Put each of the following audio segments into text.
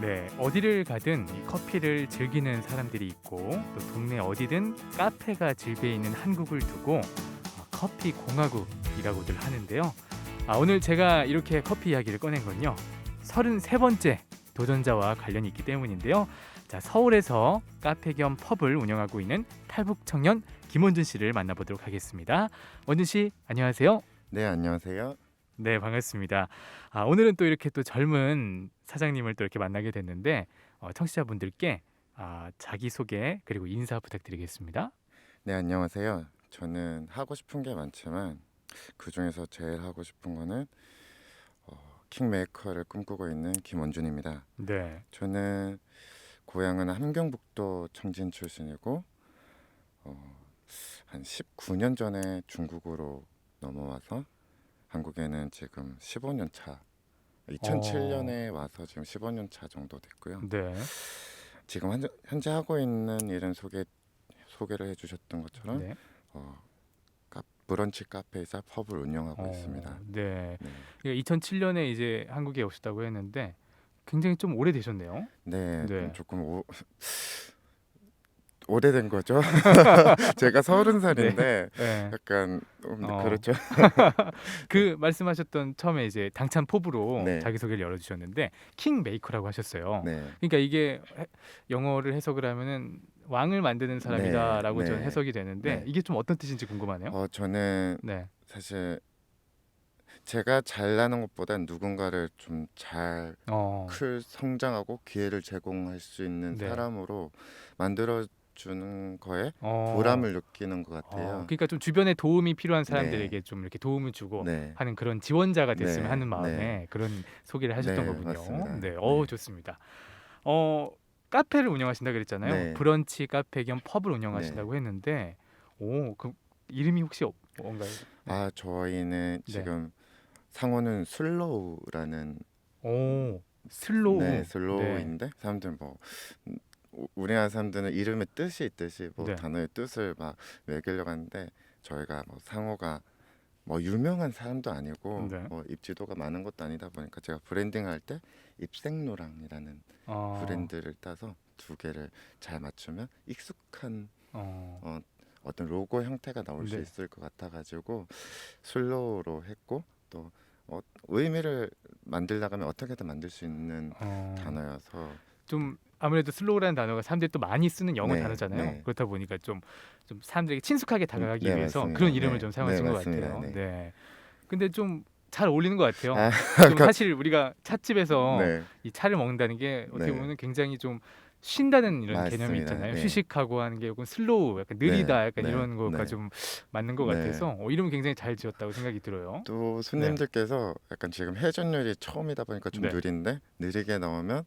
네, 어디를 가든 이 커피를 즐기는 사람들이 있고 또 동네 어디든 카페가 질비해 있는 한국을 두고 어, 커피 공화국이라고들 하는데요. 아, 오늘 제가 이렇게 커피 이야기를 꺼낸 건요. 33번째 도전자와 관련이 있기 때문인데요. 자, 서울에서 카페 겸 펍을 운영하고 있는 탈북 청년 김원준 씨를 만나보도록 하겠습니다. 원준 씨, 안녕하세요. 네 안녕하세요. 네, 반갑습니다. 아, 오늘은 또 이렇게 또 젊은 사장님을 또 이렇게 만나게 됐는데 어, 청취자분들께 아, 자기 소개 그리고 인사 부탁드리겠습니다. 네 안녕하세요. 저는 하고 싶은 게 많지만 그 중에서 제일 하고 싶은 거는 어, 킹메이커를 꿈꾸고 있는 김원준입니다. 네, 저는 고향은 함경북도 청진 출신이고 어, 한 19년 전에 중국으로 넘어와서 한국에는 지금 15년 차. 2007년에 와서 지금 15년 차 정도 됐고요. 네, 지금 현재, 현재 하고 있는 일은 소개 소개를 해주셨던 것처럼 네. 어, 카, 브런치 카페이자 펍을 운영하고 어, 있습니다. 네. 네, 2007년에 이제 한국에 오셨다고 했는데 굉장히 좀 오래 되셨네요. 네, 네. 조금 오, 오래된 거죠. 제가 서른 살인데 네. 약간 음, 어. 그렇죠. 그 말씀하셨던 처음에 이제 당찬 포부로 네. 자기 소개를 열어주셨는데 킹 메이커라고 하셨어요. 네, 그러니까 이게 해- 영어를 해석을 하면은 왕을 만드는 사람이다라고 네, 저는 네, 해석이 되는데 네. 이게 좀 어떤 뜻인지 궁금하네요. 어 저는 네. 사실 제가 잘나는 것보단 누군가를 좀 잘 어. 클 성장하고 기회를 제공할 수 있는 네. 사람으로 만들어 주는 거에 어. 보람을 느끼는 것 어, 같아요. 그러니까 좀 주변에 도움이 필요한 네. 사람들에게 좀 이렇게 도움을 주고 네. 하는 그런 지원자가 됐으면 네, 하는 마음에 네. 그런 소개를 하셨던 네, 거군요. 맞습니다. 네, 어 네. 좋습니다. 어 카페를 운영하신다 그랬잖아요. 네. 브런치 카페 겸 펍을 운영하신다고 했는데, 오그 이름이 혹시 어- 뭔가요? 아 저희는 네. 지금 상호는 슬로우라는 오 슬로우. 네 슬로우인데 사람들 뭐 음, 우- 우리나라 사람들은 이름의 뜻이 있듯이 뭐 네. 단어의 뜻을 막 매기려고 하는데 저희가 뭐 상호가 뭐 유명한 사람도 아니고 네. 뭐 입지도가 많은 것도 아니다 보니까 제가 브랜딩 할 때 입생노랑이라는 어, 브랜드를 따서 두 개를 잘 맞추면 익숙한 어, 어떤 로고 형태가 나올 수 네. 있을 것 같아가지고 슬로우로 했고 또 어, 의미를 만들려면 어떻게든 만들 수 있는 어. 단어여서 좀 아무래도 슬로우라는 단어가 사람들이 또 많이 쓰는 영어 네, 단어잖아요. 네. 그렇다 보니까 좀, 좀 사람들에게 친숙하게 다가가기 네, 위해서 맞습니다. 그런 이름을 네, 좀 사용하신 네, 것 맞습니다. 같아요. 네. 네. 근데 좀 잘 어울리는 것 같아요. 아, 좀 사실 우리가 찻집에서 네, 이 차를 먹는다는 게 어떻게 네. 보면 굉장히 좀 쉰다는 이런 맞습니다. 개념이 있잖아요. 네. 휴식하고 하는 게 혹은 슬로우, 약간 느리다, 네, 약간 네, 이런 거가 네. 좀 맞는 것 네. 같아서 어, 이름은 굉장히 잘 지었다고 생각이 들어요. 또 손님들께서 약간 지금 회전율이 처음이다 보니까 좀 네. 느린데 느리게 나오면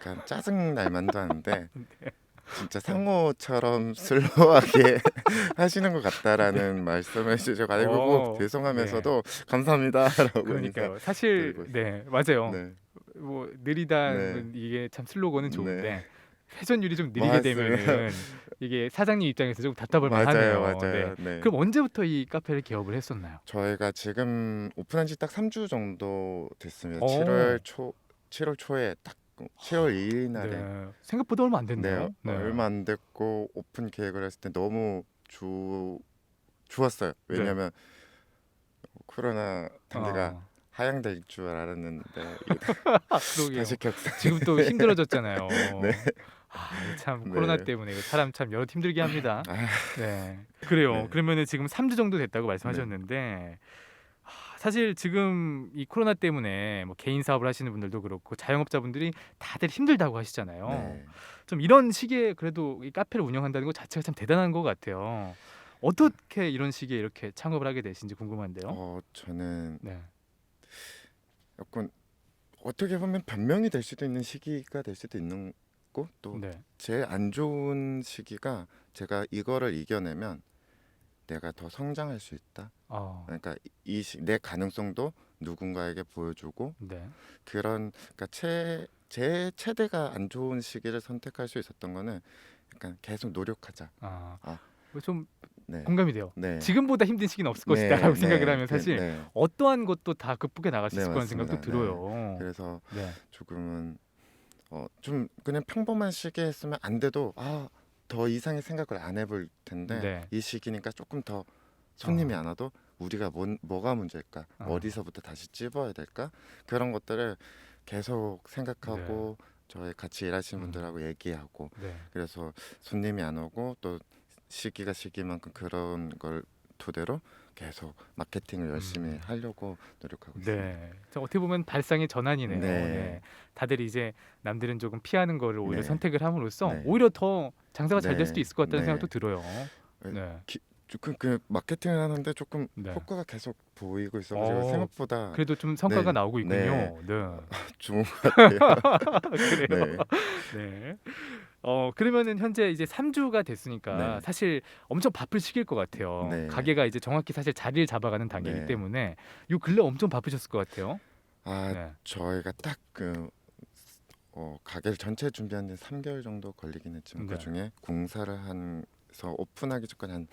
약간 짜증 날 만도 하는데 네. 진짜 상호처럼 슬로우하게 하시는 것 같다라는 말씀을 주셔 가지고 어, 죄송하면서도 감사합니다라고 그러니까요. 사실 드리고 네 맞아요. 네. 뭐 느리다 네. 이게 참 슬로건은 좋은데 네. 회전율이 좀 느리게. 되면은 이게 사장님 입장에서 좀 답답할 맞아요, 만하네요. 맞아요. 네. 네. 그럼 언제부터 이 카페를 개업을 했었나요? 저희가 지금 오픈한 지 딱 3주 정도 됐습니다. 오. 7월 초 7월 초에 딱 7월 2일 날에 네. 생각보다 얼마 안 네, 됐네요. 얼마 안 됐고 오픈 계획을 했을 때 너무 주 좋았어요. 왜냐면 코로나 단계가 어. 하향될 줄 알았는데 아. 다시 격상. 지금 또 힘들어졌잖아요. 네. 아, 참 네. 코로나 때문에 사람 참 여러 힘들게 합니다. 아, 네. 그래요. 네. 그러면은 지금 3주 정도 됐다고 말씀하셨는데 아, 사실 지금 이 코로나 때문에 뭐 개인 사업을 하시는 분들도 그렇고 자영업자분들이 다들 힘들다고 하시잖아요. 네. 좀 이런 시기에 그래도 이 카페를 운영한다는 것 자체가 참 대단한 것 같아요. 어떻게 이런 시기에 이렇게 창업을 하게 되신지 궁금한데요. 어 저는 네. 약간 어떻게 보면 변명이 될 수도 있는 시기가 될 수도 있는 거또 네. 제일 안 좋은 시기가 제가 이거를 이겨내면 내가 더 성장할 수 있다. 어. 그러니까 이 내 가능성도 누군가에게 보여주고 네. 그런 그러니까 최, 제 최대가 안 좋은 시기를 선택할 수 있었던 거는 약간 계속 노력하자. 아. 아. 뭐좀 네. 공감이 돼요. 네. 지금보다 힘든 시기는 없을 네, 것이다라고 네, 생각을 하면 네, 사실 네. 어떠한 것도 다 극복해 나갈 수 네, 있을 거라는 생각도 맞습니다. 들어요. 그래서 네. 조금은 어, 좀 그냥 평범한 시기에 했으면 안 돼도 아, 더 이상의 생각을 안 해볼 텐데 네. 이 시기니까 조금 더 손님이 어. 안 와도 우리가 뭔, 뭐가 문제일까 어. 어디서부터 다시 찝어야 될까 그런 것들을 계속 생각하고 저희 같이 일하시는 네. 음. 분들하고 얘기하고 네. 그래서 손님이 안 오고 또 시기가 시기만큼 그런 걸 토대로 계속 마케팅을 열심히 음. 하려고 노력하고 있습니다. 네. 자, 어떻게 보면 발상의 전환이네요. 네. 네. 다들 이제 남들은 조금 피하는 거를 오히려 네. 선택을 함으로써 네. 오히려 더 장사가 잘될 네. 수도 있을 것 같다는 네. 생각도 들어요. 네. 네. 조금 그 마케팅을 하는데 조금 네. 효과가 계속 보이고 있어가지고 어, 생각보다 그래도 좀 성과가 네. 나오고 있군요. 네. 네. 좋은 것 같아요. 그래요. 네. 네. 어 그러면은 현재 이제 3주가 됐으니까 네. 사실 엄청 바쁠 시기일 것 같아요. 네. 가게가 이제 정확히 사실 자리를 잡아가는 단계이기 네. 때문에 요 근래 엄청 바쁘셨을 것 같아요. 아 네. 저희가 딱그 어, 가게를 전체 준비하는 데 3개월 정도 걸리긴 했지만 네. 그 중에 공사를 한서 오픈하기 전까지 한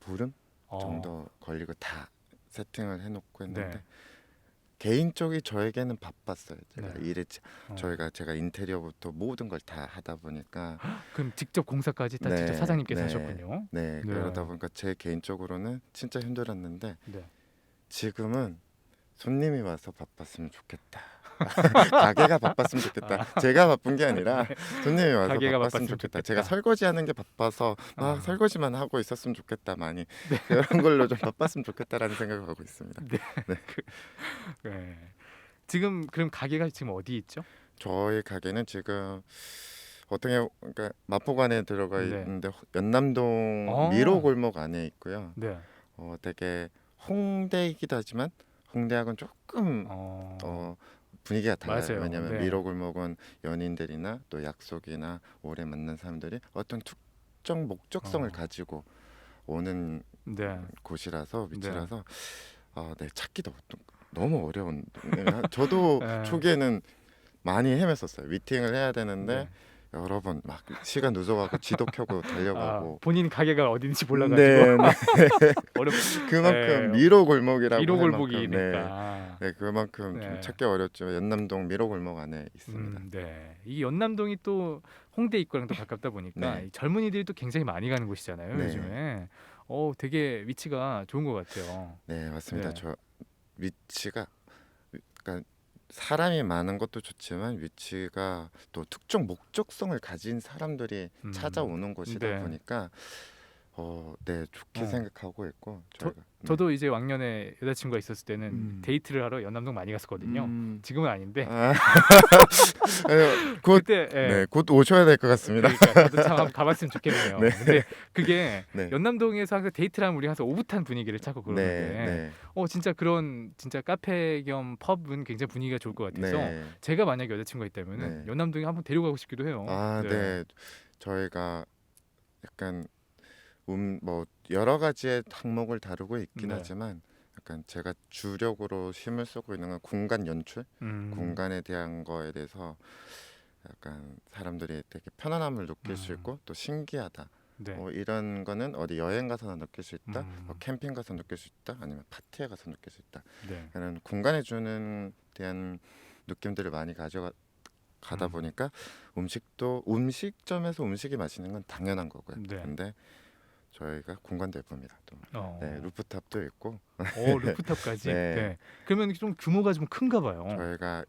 보름 어, 정도 걸리고 다 세팅을 해놓고 했는데 네. 개인 쪽이 저에게는 바빴어요. 제가 네. 일에 어. 저희가 제가 인테리어부터 모든 걸 다 하다 보니까 그럼 직접 공사까지 다 네. 직접 사장님께서 네. 하셨군요. 네, 네. 그러다 보니까 제 개인적으로는 진짜 힘들었는데 네. 지금은 손님이 와서 바빴으면 좋겠다. 가게가 바빴으면 좋겠다. 제가 바쁜 게 아니라 손님이 와서 아. 가게가 바빴으면 바빴으면 좋겠다. 좋겠다. 제가 설거지하는 게 바빠서 막 아. 설거지만 하고 있었으면 좋겠다. 많이 그런 걸로 좀 바빴으면 좋겠다라는 생각을 하고 있습니다. 네. 지금 그럼 가게가 지금 어디 있죠? 저희 가게는 지금 어떻게 그러니까 마포관에 들어가 네. 있는데 연남동 아. 미로 골목 안에 있고요. 네. 어, 되게 홍대이기도 하지만 홍대하고는 조금 어. 어, 분위기가 달라요. 맞아요. 왜냐하면 네. 미로 골목은 연인들이나 또 약속이나 오래 만난 사람들이 어떤 특정 목적성을 어. 가지고 오는 네. 곳이라서 위치라서 어, 네 찾기도 또 너무 어려운. 저도 네. 초기에는 많이 헤맸었어요. 미팅을 해야 되는데 네. 여러 번 막 시간 늦어가고 지도 켜고 아, 달려가고. 본인 가게가 어딘지 몰라가지고 네, 네. 어렵. 그만큼 네. 미로 골목이라고 미로 골목이니까. 네, 네, 그만큼 네. 좀 찾기 어렵죠. 연남동 미로 골목 안에 있습니다. 음, 네. 이 연남동이 또 홍대 입구랑 또 가깝다 보니까 네. 이 젊은이들이 또 굉장히 많이 가는 곳이잖아요. 네. 요즘에. 어, 되게 위치가 좋은 것 같아요. 네, 맞습니다. 네. 저 위치가 그러니까 사람이 많은 것도 좋지만 위치가 또 특정 목적성을 가진 사람들이 음. 찾아오는 곳이다 네. 보니까 어, 네 좋게 어. 생각하고 있고 저희가 네. 저도 이제 왕년에 여자친구가 있었을 때는 음. 데이트를 하러 연남동 많이 갔었거든요. 음. 지금은 아닌데 아, 아니요, 곧 그때 예. 네, 곧 오셔야 될 것 같습니다. 그러니까 저도 참 한번 가봤으면 좋겠네요. 네. 근데 그게 네. 연남동에서 항상 데이트를 하면 우리 항상 오붓한 분위기를 찾고 그러는데 네, 네, 어 진짜 그런 진짜 카페 겸 펍은 굉장히 분위기가 좋을 것 같아서 네. 제가 만약에 여자친구가 있다면 은 네. 연남동에 한번 데려가고 싶기도 해요. 아, 네. 저희가 약간 음 뭐 여러 가지의 항목을 다루고 있긴 네. 하지만 약간 제가 주력으로 힘을 쓰고 있는 건 공간 연출, 음. 공간에 대한 거에 대해서 약간 사람들이 되게 편안함을 느낄 수 음. 있고 또 신기하다. 네. 뭐 이런 거는 어디 여행 가서나 느낄 수 있다, 음. 뭐 캠핑 가서 느낄 수 있다, 아니면 파티에 가서 느낄 수 있다. 네. 그런 공간에 주는 대한 느낌들을 많이 가져가 가다 음. 보니까 음식도 음식점에서 음식이 맛있는 건 당연한 거고요. 네. 근데 저희가 공간도 예쁩니다. 또 어. 네, 루프탑도 있고 어, 루프탑까지. 네. 네. 그러면 좀 규모가 좀 큰가 봐요. 저희가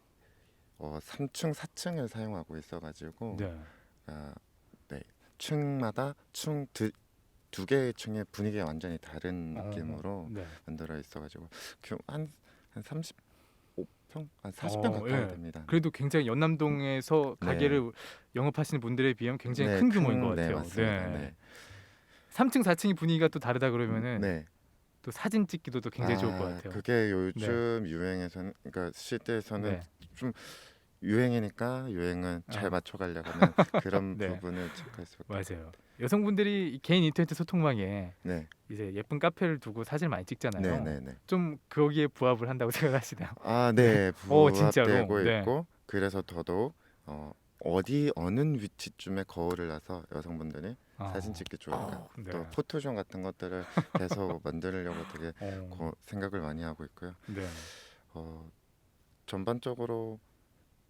어, 3층, 4층을 사용하고 있어가지고 네. 아, 네, 층마다 층두 두 개의 층의 분위기가 완전히 다른 어, 느낌으로 네. 만들어 있어가지고 한한 35평, 한 40평 어, 가까이 예. 됩니다. 그래도 굉장히 연남동에서 네. 가게를 영업하시는 분들에 비하면 굉장히 네, 큰 규모인 큰- 것 같아요. 네, 맞습니다. 네. 3층, 4층이 분위기가 또 다르다 그러면은 네. 또 사진 찍기도 또 굉장히 좋을 것 아, 같아요. 그게 요즘 유행에서는 그러니까 시대에서는 네. 유행이니까 유행은 아. 잘 맞춰가려고 하는 그런 네. 부분을 체크할 수밖에. 맞아요. 여성분들이 이 개인 인터넷 소통망에 네, 이제 예쁜 카페를 두고 사진 많이 찍잖아요. 네, 네, 네. 좀 거기에 부합을 한다고 생각하시나요? 아, 네, 어, 진짜로? 부합되고 네. 있고 그래서 더더욱 어, 어디 어느 위치쯤에 거울을 놔서 여성분들이 아. 사진 찍기 좋을까 어, 네. 또 포토존 같은 것들을 계속 만들려고 되게 어, 고, 생각을 많이 하고 있고요. 네. 어, 전반적으로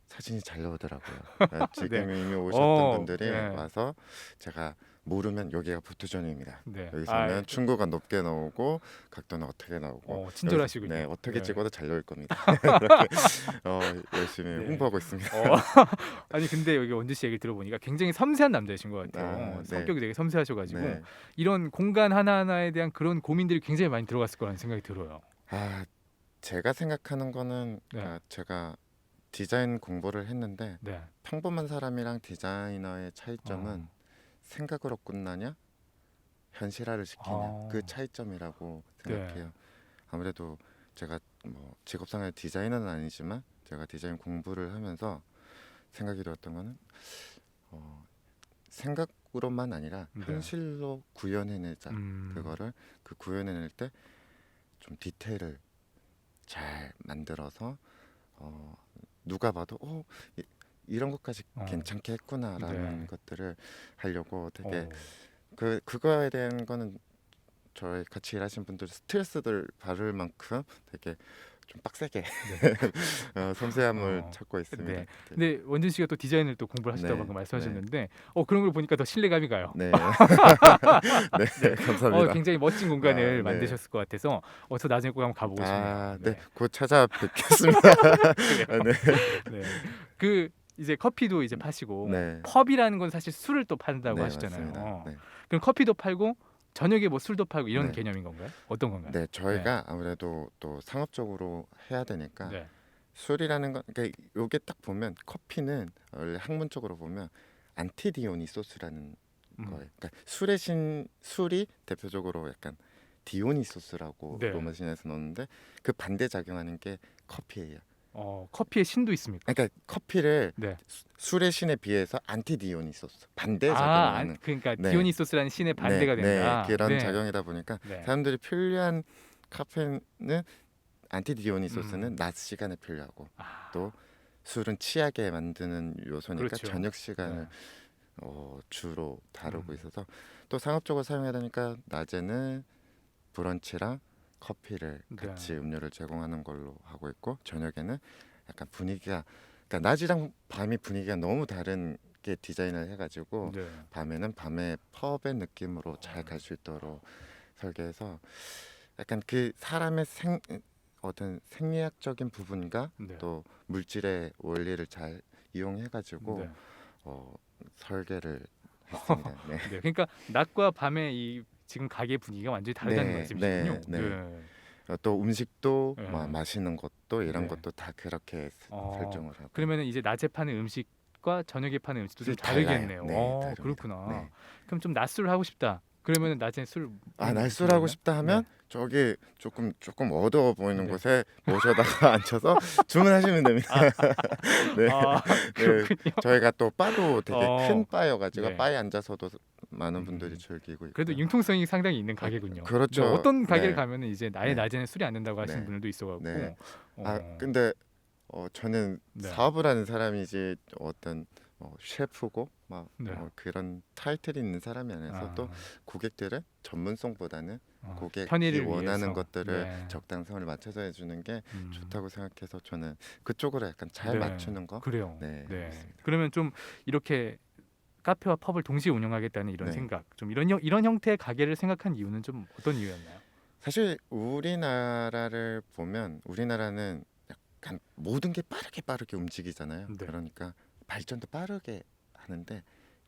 사진이 잘 나오더라고요. 네, 지금 이미 오셨던 어, 분들이 네. 와서 제가 모르면 여기가 포토존입니다. 네. 여기서는 아, 충고가 높게 나오고 각도는 어떻게 나오고 어, 친절하시군요. 네, 어떻게 네. 찍어도 잘 나올 겁니다. 이렇게 어, 열심히 네. 홍보하고 있습니다. 어, 아니 근데 여기 원주 씨 얘기 들어보니까 굉장히 섬세한 남자이신 것 같아요. 아, 네. 성격이 되게 섬세하셔가지고 네. 이런 공간 하나 하나에 대한 그런 고민들이 굉장히 많이 들어갔을 거라는 생각이 들어요. 아, 제가 생각하는 거는 네. 아, 제가 디자인 공부를 했는데 네. 평범한 사람이랑 디자이너의 차이점은 어. 생각으로 끝나냐 현실화를 시키냐 아. 그 차이점이라고 네. 생각해요. 아무래도 제가 뭐 직업상의 디자이너는 아니지만 제가 디자인 공부를 하면서 생각이 들었던 거는 어, 생각으로만 아니라 네. 현실로 구현해내자 음, 그거를 그 구현해낼 때 좀 디테일을 잘 만들어서 어, 누가 봐도 어, 이, 이런 것까지 어. 괜찮게 했구나라는 네. 것들을 하려고 되게 어, 그 그거에 대한 거는 저희 같이 일하신 분들 스트레스들 받을 만큼 되게 좀 빡세게 어, 섬세함을 어, 찾고 있습니다. 네. 근데 원준 씨가 또 디자인을 또 공부를 하셨다고 네, 방금 말씀하셨는데 어 그런 걸 보니까 더 신뢰감이 가요. 네, 네, 감사합니다. 어, 굉장히 멋진 공간을 아, 네. 만드셨을 것 같아서 어서 나중에 꼭 한번 가보고 싶네요. 아, 네, 곧 찾아뵙겠습니다. 아, 네, 네. 그 이제 커피도 이제 파시고 네, 펍이라는 건 사실 술을 또 판다고 네, 하시잖아요. 네. 그럼 커피도 팔고 저녁에 뭐 술도 팔고 이런 네. 개념인 건가요? 어떤 건가요? 네, 저희가 아무래도 또 상업적으로 해야 되니까 네. 술이라는 건 그러니까 요게 딱 보면 커피는 원래 학문적으로 보면 안티디오니 소스라는 음. 거예요. 그러니까 술의 신 술이 대표적으로 약간 디오니소스라고 네. 로마 신에서 넣는데 그 반대 작용하는 게 커피예요. 어, 커피에 신도 있습니까? 그러니까 커피를 네. 수- 술의 신에 비해서 안티디오니소스 반대 아, 작용하는 안- 그러니까 네. 디오니소스라는 신의 반대가 네, 된다. 네, 그런 네. 작용이다 보니까 네. 사람들이 필요한 카페인은 안티디오니소스는 음. 낮 시간에 필요하고 아, 또 술은 취하게 만드는 요소니까 그렇죠. 저녁 시간을 네. 어, 주로 다루고 음. 있어서 또 상업적으로 사용해야 되니까 낮에는 브런치랑 커피를 네. 같이 음료를 제공하는 걸로 하고 있고 저녁에는 약간 분위기가 그러니까 낮이랑 밤이 분위기가 너무 다른 게 디자인을 해가지고 네. 밤에는 밤의 펍의 느낌으로 잘 갈 수 있도록 설계해서 약간 그 사람의 생 어떤 생리학적인 부분과 네. 또 물질의 원리를 잘 이용해가지고 네. 어, 설계를 했습니다. 네. 네. 그러니까 낮과 밤의 이 지금 가게 분위기가 완전히 다르다는 네, 말씀이시군요. 네, 네. 어, 또 음식도 네. 뭐 마시는 것도 이런 네. 것도 다 그렇게 어, 설정을 하고. 그러면은 이제 낮에 파는 음식과 저녁에 파는 음식도 좀. 다르겠네요. 네, 어, 다릅니다. 그렇구나. 네. 그럼 좀 낮술 하고 싶다. 그러면은 낮에 술아 음, 날술 하고? 싶다 하면 저기 조금 조금 어두워 보이는 네. 곳에 모셔다가 앉혀서 주문하시면 됩니다. 네. 아, 네. 저희가 또 바도 되게 어. 큰 바여가지고 네. 바에 앉아서도 많은 음. 분들이 즐기고 있고. 그래도 융통성이 상당히 있는 가게군요. 그렇죠. 근데 어떤 가게를 네. 가면은 이제 나의 네. 낮에는 술이 안 된다고 하시는 네. 분들도 있어갖고. 네. 어, 아 근데 어, 저는 네. 사업을 하는 사람이지 어떤 어, 셰프고 막 네. 어, 그런 타이틀이 있는 사람이 아니라서 아, 또 고객들은 전문성보다는 어, 고객이 원하는 위해서. 것들을 네. 적당성을 맞춰서 해주는 게 음. 좋다고 생각해서 저는 그쪽으로 약간 잘 네. 맞추는 거. 그래요. 네, 네. 그러면 좀 이렇게 카페와 펍을 동시에 운영하겠다는 이런 네. 생각, 좀 이런 형- 이런 형태의 가게를 생각한 이유는 좀 어떤 이유였나요? 사실 우리나라를 보면 우리나라는 약간 모든 게 빠르게 빠르게 움직이잖아요. 네. 그러니까 발전도 빠르게 하는데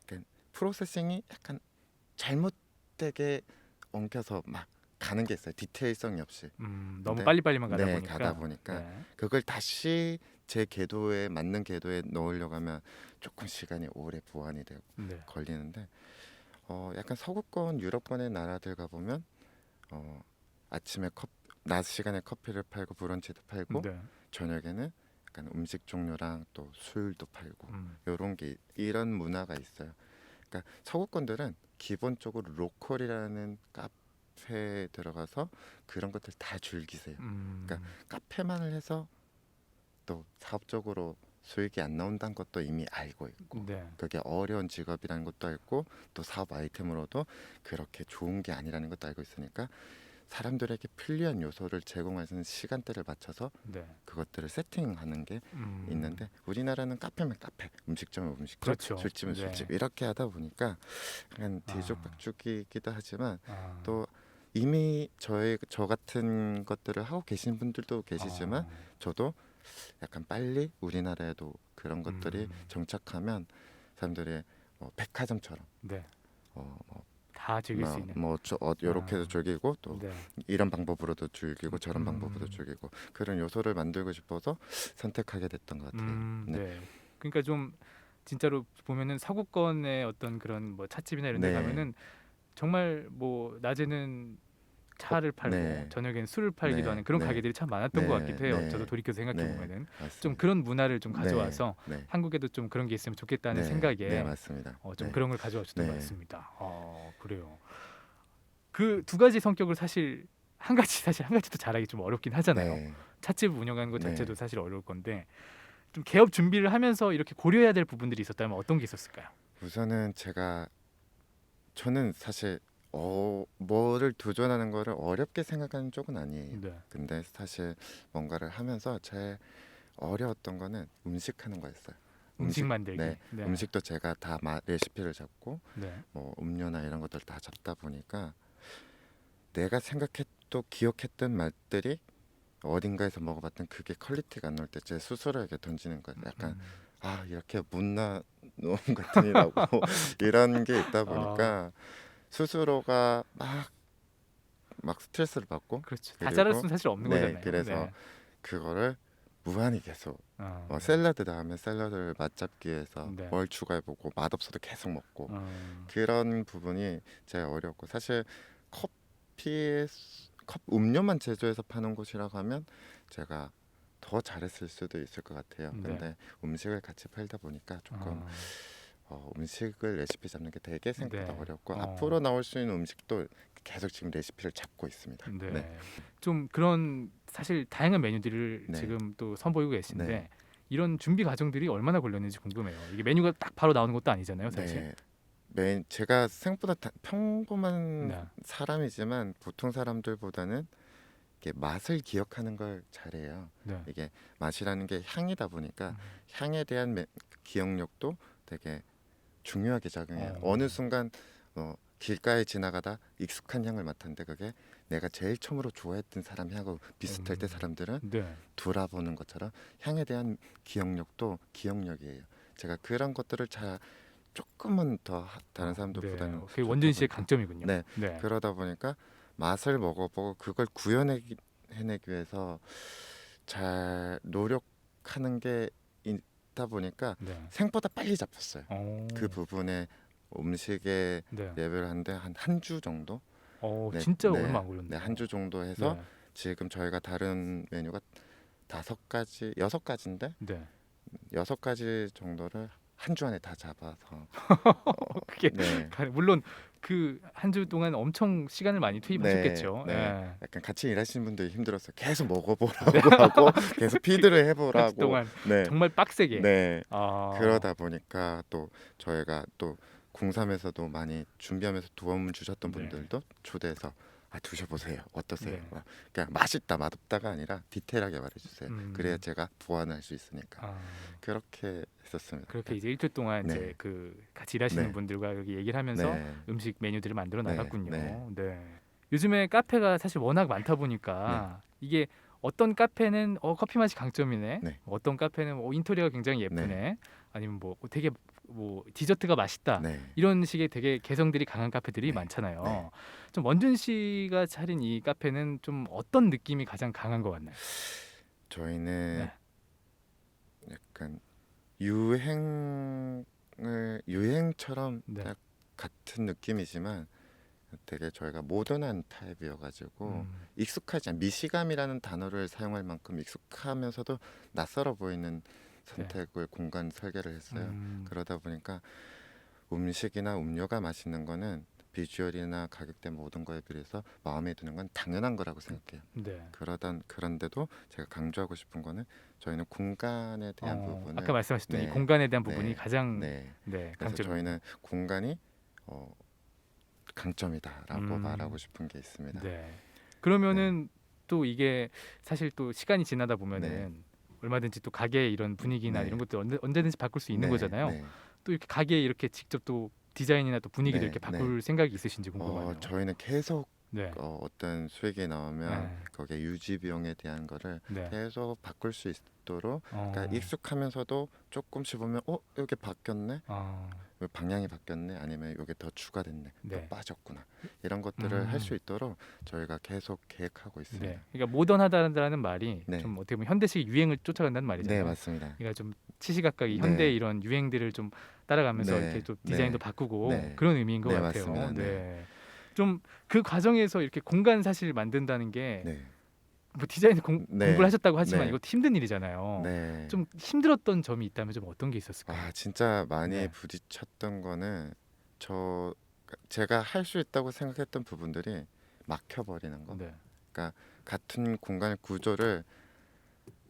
그러니까 프로세싱이 약간 잘못되게 엉켜서 막 가는 게 있어요. 디테일성이 없이. 음, 너무 네. 빨리빨리만 가다 네, 보니까. 가다 보니까 네. 그걸 다시 제 궤도에 맞는 궤도에 넣으려고 하면 조금 시간이 오래 보완이 되고 네. 걸리는데 어 약간 서구권 유럽권의 나라들 가 보면 어 아침에 컵, 낮 시간에 커피를 팔고 브런치도 팔고 네. 저녁에는 약간 음식 종류랑 또 술도 팔고 음. 요런 게 이런 문화가 있어요. 그러니까 서구권들은 기본적으로 로컬이라는 카페 에 들어가서 그런 것들 다 즐기세요. 음. 그러니까 카페만을 해서 또 사업적으로 수익이 안 나온다는 것도 이미 알고 있고 네. 그게 어려운 직업이라는 것도 알고 또 사업 아이템으로도 그렇게 좋은 게 아니라는 것도 알고 있으니까 사람들에게 편리한 요소를 제공하는 시간대를 맞춰서 네. 그것들을 세팅하는 게 음. 있는데 우리나라는 카페면 카페, 음식점은 음식점, 그렇죠. 술집은 네. 술집 이렇게 하다 보니까 약간 아. 뒤죽박죽이기도 하지만 아. 또 이미 저의 저 같은 것들을 하고 계신 분들도 계시지만 아. 저도 약간 빨리 우리나라에도 그런 것들이 음. 정착하면 사람들이 뭐 백화점처럼 네. 어, 뭐, 다 즐길 수 있는. 뭐 저, 어, 이렇게도 아. 즐기고 또 네. 이런 방법으로도 즐기고 저런 음. 방법으로도 즐기고 그런 요소를 만들고 싶어서 선택하게 됐던 것 같아요. 음, 네. 네. 그러니까 좀 진짜로 보면은 서구권의 어떤 그런 뭐 찻집이나 이런 데 네. 가면은 정말 뭐 낮에는 차를 팔고 네. 저녁엔 술을 팔기도 네. 하는 그런 네. 가게들이 참 많았던 것 네. 같기도 해요. 네. 저도 돌이켜 생각해 네. 보면은 맞습니다. 좀 그런 문화를 좀 네. 가져와서 네. 한국에도 좀 그런 게 있으면 좋겠다는 네. 생각에 네 맞습니다. 어, 좀 네. 그런 걸 가져와 주던 네. 것 같습니다. 어, 그래요. 그 두 가지 성격을 사실 한 가지 사실 한 가지도 잘하기 좀 어렵긴 하잖아요. 네. 찻집 운영하는 것 네. 자체도 사실 어려울 건데 좀 개업 준비를 하면서 이렇게 고려해야 될 부분들이 있었다면 어떤 게 있었을까요? 우선은 제가 저는 사실 어 뭐를 도전하는 거를 어렵게 생각하는 쪽은 아니에요. 네. 근데 사실 뭔가를 하면서 제일 어려웠던 거는 음식하는 거였어요. 음식 만들기. 네. 네. 음식도 제가 다 마, 레시피를 잡고 네. 뭐 음료나 이런 것들 다 잡다 보니까 내가 생각했도 기억했던 말들이 어딘가에서 먹어봤던 그게 퀄리티가 안 나올 때 제 스스로에게 던지는 거예요. 약간 음. 아 이렇게 못나 놈 같으니라고 이런 게 있다 보니까 스스로가 막 막 스트레스를 받고 그렇죠. 다 자를 수는 사실 없는 네, 거잖아요. 그래서 네. 그거를 무한히 계속 어. 어, 샐러드 다음에 샐러드를 맛잡기 위해서 네. 뭘 추가해보고 맛없어도 계속 먹고 어. 그런 부분이 제일 어렵고 사실 커피의 수- 컵 음료만 제조해서 파는 곳이라고 하면 제가 더 잘했을 수도 있을 것 같아요. 네. 근데 음식을 같이 팔다 보니까 조금 어. 어, 음식을 레시피 잡는 게 되게 생각보다 네. 어렵고 어. 앞으로 나올 수 있는 음식도 계속 지금 레시피를 잡고 있습니다. 네. 네. 좀 그런 사실 다양한 메뉴들을 네. 지금 또 선보이고 계신데 네. 이런 준비 과정들이 얼마나 걸렸는지 궁금해요. 이게 메뉴가 딱 바로 나오는 것도 아니잖아요, 사실. 네. 제가 생각보다 다- 평범한 네. 사람이지만 보통 사람들보다는 이게 맛을 기억하는 걸 잘해요. 네. 이게 맛이라는 게 향이다 보니까 음. 향에 대한 매- 기억력도 되게 중요하게 작용해요. 어. 어. 느 순간 어, 길가에 지나가다 익숙한 향을 맡았는데 그게 내가 제일 처음으로 좋아했던 사람 향하고 비슷할 때 음. 사람들은 네. 돌아보는 것처럼 향에 대한 기억력도 기억력이에요. 제가 그런 것들을 잘 조금은 더 하- 다른 사람들보다는 네. 그게 원준 씨의. 강점이군요. 네. 네. 그러다 보니까 맛을 먹어보고 그걸 구현해내기 위해서 잘 노력하는 게 있다 보니까 네. 생각보다 빨리 잡혔어요. 어. 그 부분에 음식의 네. 레벨을 하는데 한 한 주 정도, 어, 네, 진짜 네. 얼마 안 걸렸네요. 네, 한 주 정도 해서 네. 지금 저희가 다른 메뉴가 다섯 가지, 여섯 가지인데 네. 여섯 가지 정도를 한 주 안에 다 잡아서 그게 네, 가- 물론 그 한 주 동안 엄청 시간을 많이 투입하셨겠죠. 네, 네. 예. 약간 같이 일하시는 분들이 힘들었어요. 계속 먹어보라고 하고 계속 피드를 한주 해보라고. 동안 네, 정말 빡세게. 네. 아. 그러다 보니까 또 저희가 또 궁삼에서도 많이 준비하면서 도움 주셨던 네. 분들도 초대해서 아 드셔보세요 어떠세요? 네. 막 그냥 맛있다 맛없다가 아니라 디테일하게 말해주세요. 음. 그래야 제가 보완할 수 있으니까 아, 그렇게 했었습니다. 그렇게 이제 일주일 동안 네. 이제 그 같이 일하시는 네. 분들과 여기 얘기를 하면서 네, 음식 메뉴들을 만들어 네, 나갔군요. 네. 네. 요즘에 카페가 사실 워낙 많다 보니까 이게 어떤 카페는 어, 커피 맛이 강점이네. 네. 어떤 카페는 뭐 인테리어가 굉장히 예쁘네. 아니면 뭐 되게 뭐 디저트가 맛있다. 네. 이런 식의 되게 개성들이 강한 카페들이 네. 많잖아요. 네. 좀 원준 씨가 차린 이 카페는 좀 어떤 느낌이 가장 강한 것 같나요? 저희는 네. 약간 유행을 유행처럼 네. 딱 같은 느낌이지만 되게 저희가 모던한 타입이어가지고 음, 익숙하지 않 미시감이라는 단어를 사용할 만큼 익숙하면서도 낯설어 보이는 선택을 공간 설계를 했어요. 음, 그러다 보니까 음식이나 음료가 맛있는 거는 비주얼이나 가격대 모든 거에 비해서 마음에 드는 건 당연한 거라고 생각해요. 네. 그러다 그런데도 제가 강조하고 싶은 거는 저희는 공간에 대한 어, 부분을 아까 말씀하셨던 이 네. 공간에 대한 부분이 네. 가장 네, 네 그래서 강점. 저희는 공간이 어, 강점이다라고 음. 말하고 싶은 게 있습니다. 네. 그러면은 또 이게 사실 또 시간이 지나다 보면은 네. 얼마든지 또 가게의 이런 분위기나 네. 이런 것도 언제, 언제든지 바꿀 수 있는 네, 거잖아요. 네. 또 이렇게 가게에 이렇게 직접 또 디자인이나 또 분위기도 네, 이렇게 바꿀 생각이 있으신지 궁금하네요. 어, 저희는 계속 네. 어, 어떤 수익이 나오면 네. 거기에 유지 비용에 대한 거를 네. 계속 바꿀 수 있도록 어. 그러니까 익숙하면서도 조금씩 보면 어 여기 바뀌었네 어. 방향이 바뀌었네 아니면 여기 더 추가됐네 네. 더 빠졌구나 이런 것들을 음. 할 수 있도록 저희가 계속 계획하고 있습니다. 네. 그러니까 모던하다는 말이 네. 좀 어떻게 보면 현대식 유행을 쫓아간다는 네, 말이잖아요. 맞습니다. 그러니까 좀 시시각각 이 네. 현대 이런 유행들을 좀 따라가면서 네. 이렇게 좀 네. 디자인도 바꾸고 네. 그런 의미인 것 네, 같아요. 맞습니다. 네. 네. 좀 그 과정에서 이렇게 공간 사실 만든다는 게 뭐 네, 디자인 공, 네. 공부를 하셨다고 하지만 네. 이것도 힘든 일이잖아요. 네. 좀 힘들었던 점이 있다면 좀 어떤 게 있었을까요? 아 진짜 많이 네. 부딪혔던 거는 저 제가 할 수 있다고 생각했던 부분들이 막혀버리는 거. 네. 같은 공간 구조를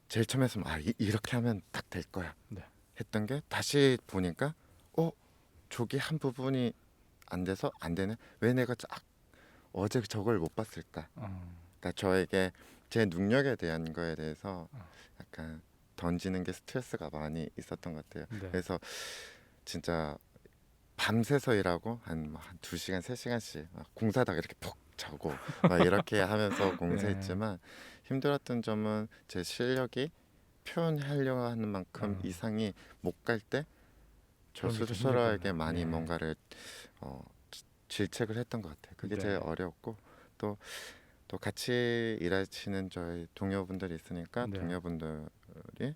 제일 처음에 했으면 아 이, 이렇게 하면 딱 될 거야 네. 했던 게 다시 보니까 어 저기 한 부분이 안 돼서 안 되네 왜 내가 쫙 어제 저걸 못 봤을까 어. 그러니까 저에게 제 능력에 대한 거에 대해서 어. 약간 던지는 게 스트레스가 많이 있었던 것 같아요 네. 그래서 진짜 밤새서 일하고 한두 시간 세 시간씩 막 공사다가 이렇게 푹 자고 막 이렇게 하면서 공사했지만 힘들었던 점은 제 실력이 표현하려고 하는 만큼 음. 이상이 못 갈 때 저 스스로에게. 많이 네. 뭔가를 어, 지- 질책을 했던 것 같아요. 그게 네. 제일 어려웠고 또 또 같이 일하시는 저희 동료분들이 있으니까 네. 동료분들이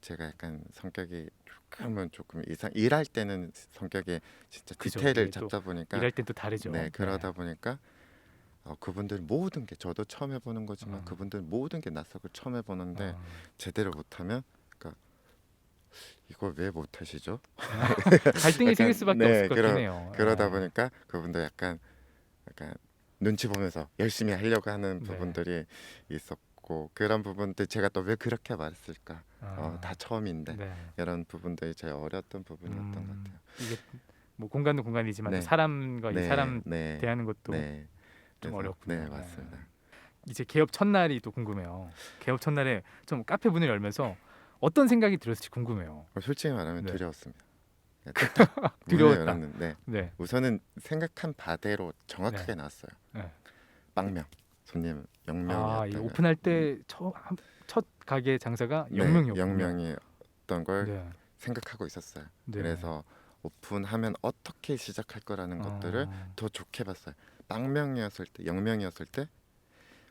제가 약간 성격이 조금은 조금 이상 일할 때는 성격이 진짜 그죠. 디테일을 또 잡다 보니까 일할 땐또 다르죠. 네 그러다 보니까 어, 그분들 모든 게 저도 처음 해보는 거지만 어. 그분들 모든 게 낯설고 처음 해보는데 어. 제대로 못하면 그러니까 이걸 왜 못하시죠? 갈등이 약간, 생길 수밖에 네, 없을 것 그러- 같긴 해요. 그러다 아. 보니까 그분들 약간 약간 눈치 보면서 열심히 하려고 하는 네. 부분들이 있었고 그런 부분들 제가 또 왜 그렇게 말했을까? 어, 아. 다 처음인데 네. 이런 부분들이 제일 어려웠던 부분이었던 것 음, 같아요. 이게 뭐 공간도 공간이지만 또 네. 사람과 이 네, 사람 네, 대하는 것도 네. 좀 그래서- 어렵군요. 네, 맞습니다. 이제 개업 첫날이 또 궁금해요. 개업 첫날에 좀 카페 문을 열면서 어떤 생각이 들었을지 궁금해요. 어, 솔직히 말하면 네. 두려웠습니다. 네, 문을 두려웠다. 열었는데 네. 우선은 생각한 바대로 정확하게 나왔어요. 네. 빵명 손님 아, 이 영명이었던 오픈할 때첫첫 가게 장사가 네, 영명이었군요. 영명이었던 걸 네. 생각하고 있었어요. 네. 그래서 오픈하면 어떻게 시작할 거라는 것들을 아, 더 좋게 봤어요. 빵명이었을 때, 영명이었을 때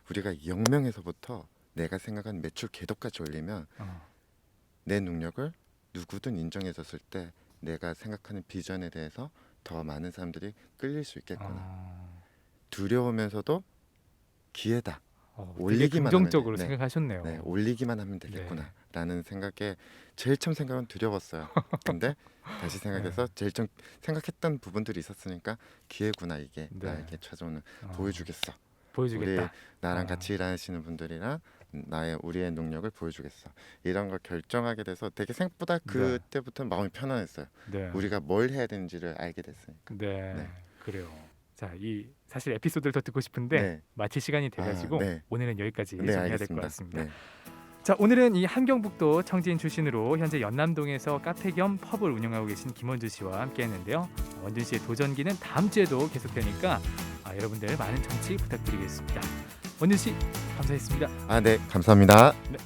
우리가 영명에서부터 내가 생각한 매출 궤도까지 올리면 어, 내 능력을 누구든 인정해줬을 때 내가 생각하는 비전에 대해서 더 많은 사람들이 끌릴 수 있겠구나. 아, 두려우면서도 기회다. 어, 올리기만 긍정적으로 하면 돼. 네. 생각하셨네요. 네, 올리기만 하면 되겠구나라는 생각에 제일 처음 생각은 두려웠어요. 근데 다시 생각해서 제일 처음 생각했던 부분들이 있었으니까 기회구나 이게 네. 나에게 찾아오는 어, 보여주겠어. 보여주겠다. 우리 나랑 아. 같이 일하시는 분들이랑 나의 우리의 능력을 보여주겠어. 이런 걸 결정하게 돼서 되게 생각보다 그때부터 마음이 편안했어요. 네. 우리가 뭘 해야 되는지를 알게 됐으니까. 네. 네. 그래요. 자, 이 사실 에피소드를 더 듣고 싶은데 네. 마칠 시간이 돼가지고 아, 네. 오늘은 여기까지 네, 정해야 될 것. 같습니다. 네. 자, 오늘은 이 한경북도 청진 출신으로 현재 연남동에서 카페 겸 펍을 운영하고 계신 김원준 씨와 함께했는데요. 원준 씨의 도전기는 다음 주에도 계속되니까 아, 여러분들 많은 청취 부탁드리겠습니다. 원준 씨 감사했습니다. 아, 네, 감사합니다. 네.